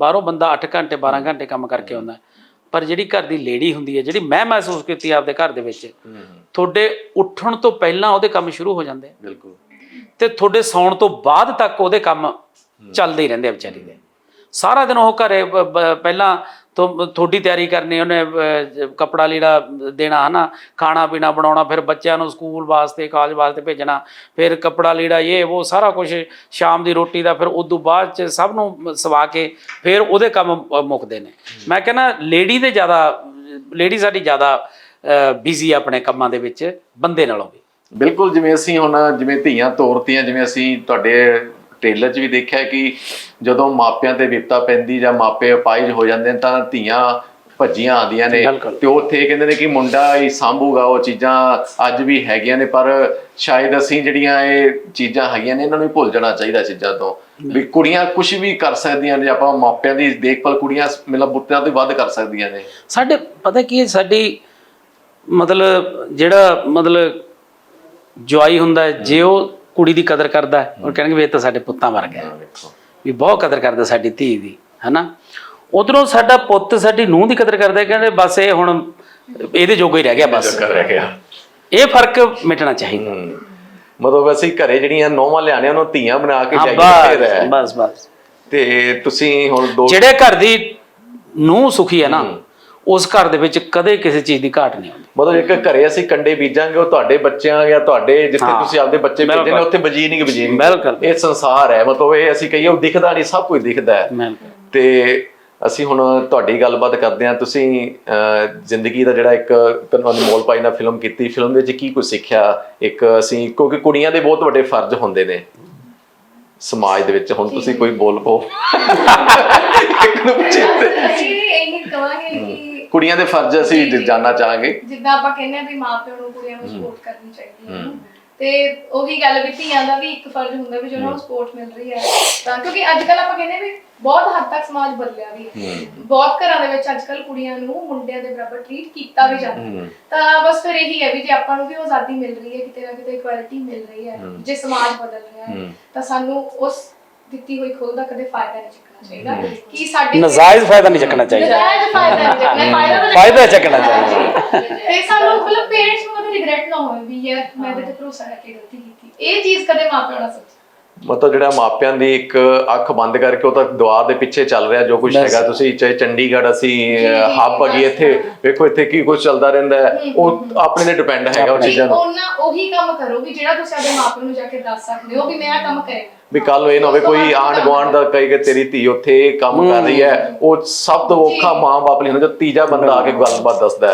ਬਾਹਰੋਂ ਬੰਦਾ 8 ਘੰਟੇ 12 ਘੰਟੇ ਕੰਮ ਕਰਕੇ ਆਉਂਦਾ। ਪਰ ਜਿਹੜੀ ਘਰ ਦੀ ਲੇਡੀ ਹੁੰਦੀ ਹੈ ਜਿਹੜੀ ਮੈਂ ਮਹਿਸੂਸ ਕੀਤੀ ਆਪਦੇ ਘਰ ਦੇ ਵਿੱਚ ਤੁਹਾਡੇ ਉੱਠਣ ਤੋਂ ਪਹਿਲਾਂ ਉਹਦੇ ਕੰਮ ਸ਼ੁਰੂ ਹੋ ਜਾਂਦੇ ਆ। ਬਿਲਕੁਲ। ਤੇ ਤੁਹਾਡੇ ਸੌਣ ਤੋਂ ਬਾਅਦ ਤੱਕ ਉਹਦੇ ਕੰਮ ਚੱਲਦੇ ਹੀ ਰਹਿੰਦੇ ਆ ਵਿਚਾਰੀ ਦੇ। ਸਾਰਾ ਦਿਨ ਉਹ ਘਰੇ ਪਹਿਲਾਂ ਤੋਂ ਤੁਹਾਡੀ ਤਿਆਰੀ ਕਰਨੀ ਉਹਨੇ ਅਹ, ਕੱਪੜਾ ਲੀੜਾ ਦੇਣਾ ਹਨਾ? ਖਾਣਾ ਪੀਣਾ ਬਣਾਉਣਾ ਫਿਰ ਬੱਚਿਆਂ ਨੂੰ ਸਕੂਲ ਵਾਸਤੇ ਕਾਲਜ ਵਾਸਤੇ ਭੇਜਣਾ ਫਿਰ ਕੱਪੜਾ ਲੀੜਾ ਇਹ ਉਹ ਸਾਰਾ ਕੁਝ ਸ਼ਾਮ ਦੀ ਰੋਟੀ ਦਾ ਫਿਰ ਉਦੋਂ ਬਾਅਦ ਚ ਸਭ ਨੂੰ ਸਵਾ ਕੇ ਫਿਰ ਉਹਦੇ ਕੰਮ ਮੁੱਕਦੇ ਨੇ। ਮੈਂ ਕਹਿੰਦਾ ਲੇਡੀ ਦੇ ਜ਼ਿਆਦਾ ਲੇਡੀ ਸਾਡੀ ਜ਼ਿਆਦਾ ਬਿਜ਼ੀ ਆਪਣੇ ਕੰਮਾਂ ਦੇ ਵਿੱਚ ਬੰਦੇ ਨਾਲੋਂ ਵੀ। ਬਿਲਕੁਲ ਜਿਵੇਂ ਅਸੀਂ ਹੁਣ ਜਿਵੇਂ ਧੀਆਂ ਤੋਰਤੀਆਂ ਜਿਵੇਂ ਅਸੀਂ ਤੁਹਾਡੇ ਟੇਲਰ 'ਚ ਵੀ ਦੇਖਿਆ ਕਿ ਜਦੋਂ ਮਾਪਿਆਂ ਤੇ ਵਿਪਤਾ ਪੈਂਦੀ ਜਾਂ ਮਾਪੇ ਅਪਾਇਜ ਹੋ ਜਾਂਦੇ ਨੇ ਤਾਂ ਧੀਆਂ ਭੱਜੀਆਂ ਆਉਂਦੀਆਂ ਨੇ। ਤੇ ਉੱਥੇ ਕਹਿੰਦੇ ਨੇ ਕਿ ਮੁੰਡਾ ਹੀ ਸੰਭੂਗਾ ਉਹ ਚੀਜ਼ਾਂ ਅੱਜ ਵੀ ਹੈਗੀਆਂ ਨੇ ਪਰ ਸ਼ਾਇਦ ਅਸੀਂ ਜਿਹੜੀਆਂ ਇਹ ਚੀਜ਼ਾਂ ਹੈਗੀਆਂ ਨੇ ਇਹਨਾਂ ਨੂੰ ਭੁੱਲ ਜਾਣਾ ਚਾਹੀਦਾ ਚੀਜ਼ਾਂ ਤੋਂ। ਵੀ ਕੁੜੀਆਂ ਕੁਝ ਵੀ ਕਰ ਸਕਦੀਆਂ ਨੇ ਆਪਾਂ ਮਾਪਿਆਂ ਦੀ ਦੇਖਭਾਲ ਕੁੜੀਆਂ ਮਤਲਬ ਬੁੱਤਿਆਂ ਤੋਂ ਵੱਧ ਕਰ ਸਕਦੀਆਂ ਨੇ। ਸਾਡੇ ਪਤਾ ਕੀ ਹੈ ਸਾਡੀ ਮਤਲਬ ਜਿਹੜਾ ਮਤਲਬ ਜਵਾਈ ਹੁੰਦਾ ਹੈ, ਜੇ ਉਹ ਕੁੜੀ ਦੀ ਕਦਰ ਕਰਦਾ ਉਹ ਕਹਿਣਗੇ ਵੀ ਇਹ ਤਾਂ ਸਾਡੇ ਪੁੱਤਾਂ ਵਰਗਾ ਹੈ। ਵੀ ਬਹੁਤ ਕਦਰ ਕਰਦਾ ਸਾਡੀ ਧੀ ਦੀ ਹਨਾ? ਉਧਰੋਂ ਸਾਡਾ ਪੁੱਤ ਸਾਡੀ ਨੂੰਹ ਦੀ ਕਦਰ ਕਰਦਾ ਕਹਿੰਦੇ ਬਸ ਇਹ ਹੁਣ ਇਹਦੇ ਜੋਗਾ ਹੀ ਰਹਿ ਗਿਆ ਬਸ। ਰਹਿ ਗਿਆ। ਇਹ ਫ਼ਰਕ ਮਿਟਣਾ ਚਾਹੀਦਾ। ਮਤਲਬ ਅਸੀਂ ਘਰੇ ਜਿਹੜੀਆਂ ਨੌਵਾਂ ਲਿਆਣੇ ਉਹਨੂੰ ਧੀਆਂ ਬਣਾ ਕੇ ਜਾਈਏ ਹੈ। ਬਸ ਬਸ। ਤੇ ਤੁਸੀਂ ਹੁਣ ਦੋ ਜਿਹੜੇ ਘਰ ਦੀ ਨੂੰਹ ਸੁਖੀ ਹੈ ਨਾ ਉਸ ਘਰ ਦੇ ਵਿੱਚ ਕਦੇ ਕਿਸੇ ਚੀਜ਼ ਦੀ ਘਾਟ ਨਹੀਂ ਆਉਂਦੀ ਮਤਲਬ ਇੱਕ ਘਰੇ ਅਸੀਂ ਕੰਡੇ ਬੀਜਾਂਗੇ ਉਹ ਤੁਹਾਡੇ ਬੱਚਿਆਂ ਜਾਂ ਤੁਹਾਡੇ ਜਿੱਥੇ। ਤੁਸੀਂ ਆਪਦੇ ਬੱਚੇ ਭੇਜੇ ਨੇ। ਉੱਥੇ ਬਜੀ ਨਹੀਂ ਬਜੀ ਨਹੀਂ। ਬਿਲਕੁਲ। ਇਹ ਸੰਸਾਰ ਹੈ ਮਤਲਬ ਇਹ ਅਸੀਂ ਕਹੀਏ ਉਹ ਦਿਖਦਾ ਨਹੀਂ ਸਭ ਕੁਝ ਦਿਖਦਾ ਹੈ। ਤੇ ਅਸੀਂ ਹੁਣ ਤੁਹਾਡੀ ਗੱਲਬਾਤ ਕਰਦੇ ਹਾਂ ਤੁਸੀਂ ਅਹ, ਜ਼ਿੰਦਗੀ ਦਾ ਜਿਹੜਾ ਇੱਕ ਤੁਹਾਨੂੰ ਅਨਮੋਲ ਭਾਈ ਨਾਲ ਫਿਲਮ ਕੀਤੀ ਫਿਲਮ ਦੇ ਵਿੱਚ ਕੀ ਕੁਝ ਸਿੱਖਿਆ? ਇੱਕ ਅਸੀਂ ਕਿਉਂਕਿ ਕੁੜੀਆਂ ਦੇ ਬਹੁਤ ਵੱਡੇ ਫਰਜ਼ ਹੁੰਦੇ ਨੇ ਸਮਾਜ ਦੇ ਵਿੱਚ। ਹੁਣ ਤੁਸੀਂ ਕੋਈ ਬੋਲ ਪੋ ਇੱਕ ਨੂੰ ਪੁੱਛੇ ਅਸੀਂ ਵੀ ਇਹੀ ਕਵਾਂਗੇ ਕਿ ਕੁੜੀਆਂ ਦੇ ਫਰਜ਼ ਅਸੀਂ ਜਾਨਣਾ ਚਾਹਾਂਗੇ। ਜਿੱਦਾਂ ਆਪਾਂ ਕਹਿੰਦੇ ਆ ਵੀ ਮਾਪਿਆਂ ਨੂੰ ਕੁੜੀਆਂ ਨੂੰ ਸਪੋਰਟ ਕਰਨੀ ਚਾਹੀਦੀ ਹੈ ਤੇ ਉਹੀ ਗੱਲ ਵੀ ਧੀਆਂ ਦਾ ਵੀ ਇੱਕ ਫਰਜ਼ ਹੁੰਦਾ ਵੀ ਜੇ ਉਹਨਾਂ ਨੂੰ ਸਪੋਰਟ ਮਿਲ ਰਹੀ ਹੈ। ਤਾਂ ਕਿਉਂਕਿ ਅੱਜ ਕੱਲ ਆਪਾਂ ਕਹਿੰਦੇ ਵੀ ਬਹੁਤ ਹੱਦ ਤੱਕ ਸਮਾਜ ਬਦਲਿਆ ਵੀ ਹੈ। ਬਹੁਤ ਘਰਾਂ ਦੇ ਵਿੱਚ ਅੱਜ ਕੱਲ ਕੁੜੀਆਂ ਨੂੰ ਮੁੰਡਿਆਂ ਦੇ ਬਰਾਬਰ ਟ੍ਰੀਟ ਕੀਤਾ ਵੀ ਜਾਂਦਾ ਤਾਂ ਬਸ ਫਿਰ ਇਹੀ ਹੈ ਵੀ ਜੇ ਆਪਾਂ ਨੂੰ ਵੀ ਉਹ ਆਜ਼ਾਦੀ ਮਿਲ ਰਹੀ ਹੈ ਕਿਤੇ ਨਾ ਕਿਤੇ ਇਕੁਐਲਿਟੀ ਮਿਲ ਰਹੀ ਹੈ ਜੇ ਸਮਾਜ ਬਦਲ ਰਿਹਾ ਹੈ। ਤਾਂ ਸਾਨੂੰ ਉਸ ਦਿੱਤੀ ਹੋਈ ਖੁੱਲ ਦਾ ਕਦੇ ਫਾਇਦਾ ਨਹੀਂ ਚੁੱਕਣਾ ਚਾਹੀਦਾ। ਕਿ ਸਾਡੇ ਨਜਾਇਜ਼ ਫਾਇਦਾ ਨਹੀਂ ਚੱਕਣਾ ਚਾਹੀਦਾ। ਨਜਾਇਜ਼ ਫਾਇਦਾ ਨਹੀਂ ਚੱਕਣਾ। ਫਾਇਦਾ ਫਾਇਦਾ ਚੱਕਣਾ ਚਾਹੀਦਾ। ਤੇ ਸਾਨੂੰ ਮਤਲਬ ਪੇਰੈਂਟਸ ਨੂੰ ਕਦੇ ਰਿਗਰੈਟ ਨਾ ਹੋਵੇ ਵੀ ਯਾਰ ਮੈਂ ਤੇ ਭਰੋਸਾ ਕਰਕੇ ਗਲਤੀ ਕੀਤੀ। ਇਹ ਚੀਜ਼ ਕਦੇ ਮਾਪਿਆਂ ਨਾਲ ਸੋਚੋ। ਮਤਲਬ ਜਿਹੜਾ ਮਾਪਿਆਂ ਦੀ ਇੱਕ ਅੱਖ ਬੰਦ ਕਰਕੇ ਉਹ ਤਾਂ ਦੁਆਰ ਦੇ ਪਿੱਛੇ ਚੱਲ ਰਿਹਾ ਜੋ ਕੁਝ ਹੈਗਾ। ਤੁਸੀਂ ਚਾਹੇ ਚੰਡੀਗੜ੍ਹ ਅਸੀਂ ਹੱਬ ਹੈਗੀ ਇੱਥੇ। ਵੇਖੋ ਇੱਥੇ ਕੀ ਕੁਝ ਚੱਲਦਾ ਰਹਿੰਦਾ ਹੈ। ਉਹ ਆਪਣੇ ਤੇ ਡਿਪੈਂਡ ਹੈਗਾ ਉਹ ਚੀਜ਼ਾਂ ਨੂੰ। ਉਹਨਾਂ ਉਹੀ ਕੰਮ ਕਰੋ ਵੀ ਜਿਹੜਾ ਤੁਸੀਂ ਆਪਣੇ ਮਾਪਿਆਂ ਨੂੰ ਜਾ ਕੇ ਦੱਸ ਸਕਦੇ ਹੋ ਵੀ ਮੈਂ ਇਹ ਕੰਮ ਕਰਿਆ। ਵੀ ਕੱਲ ਨੂੰ ਇਹ ਨਾ ਹੋਵੇ ਕੋਈ ਆਂਢ ਗੁਆਂਢ ਦਾ ਕਹੇ ਕਿ ਤੇਰੀ ਧੀ ਉੱਥੇ ਕੰਮ ਕਰ ਰਹੀ ਹੈ। ਉਹ ਸਭ ਤੋਂ ਔਖਾ ਮਾਂ-ਬਾਪ ਲਈ ਹੁੰਦਾ ਜਦ ਤੀਜਾ ਬੰਦਾ ਆ ਕੇ ਗੱਲਬਾਤ ਦੱਸਦਾ ਹੈ।